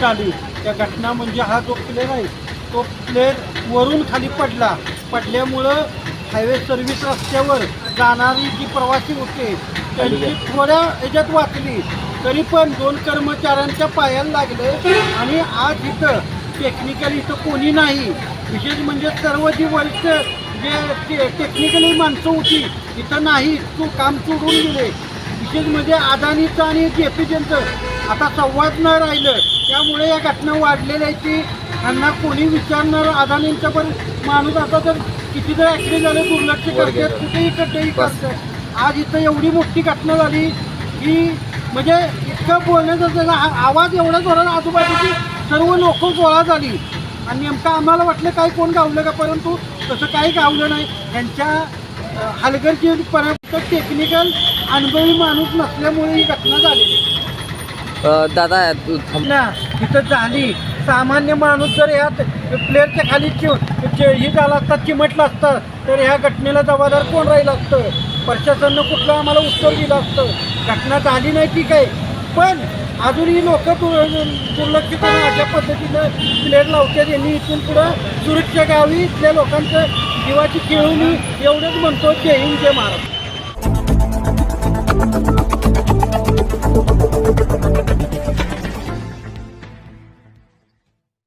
झाली. त्या घटना म्हणजे हा जो प्लेअर आहे तो प्लेअर वरून खाली पडला. पडल्यामुळं हायवे सर्व्हिस रस्त्यावर जाणारी जी प्रवासी होते त्यांची थोड्या ह्याच्यात वाचली. तरी पण दोन कर्मचाऱ्यांच्या पायाला लागले आणि आज इथं टेक्निकल इथं कोणी नाही. विशेष म्हणजे सर्व जी वरिष्ठ जे टेक्निकली माणसं होती इथं नाही तू काम सोडून गेले. विशेष म्हणजे अदानीचं आणि जे पी आता संवाद न राहिलं त्यामुळे या घटना वाढलेल्या आहेत की त्यांना कोणी विचारणार? अदानींचा पण माणूस आता तर किती जर ॲक्सिडेंट झाले दुर्लक्ष करतात कुठेही कुठेही करतात. आज इथं एवढी मोठी घटना झाली की म्हणजे इतकं बोलण्याचा त्याचा आवाज एवढा जोरात आजूबाजूची सर्व लोक गोळा झाली. आणि नेमकं आम्हाला वाटलं काय कोण गावलं का? परंतु तसं काही गावलं नाही. त्यांच्या अ, हलगर्जीपणात टेक्निकल अनुभवी माणूस नसल्यामुळे ही घटना झालेली. दादा तिथं ना झाली. सामान्य माणूस जर ह्या प्लेअरच्या खाली चि- ही झाला असतात चिमटला असतं तर ह्या घटनेला जबाबदार कोण राहिलं असतं? प्रशासनानं कुठलं आम्हाला उत्तर दिलं असतं? घटना झाली नाही ठीक आहे पण अजूनही लोक दुर्लक्ष करून अशा पद्धतीनं प्लेट लावतात. यांनी इथून पुढं सुरक्षा गावी इथल्या लोकांचं जीवाची खेळून एवढंच म्हणतो. जय हिंद जय महाराष्ट्र.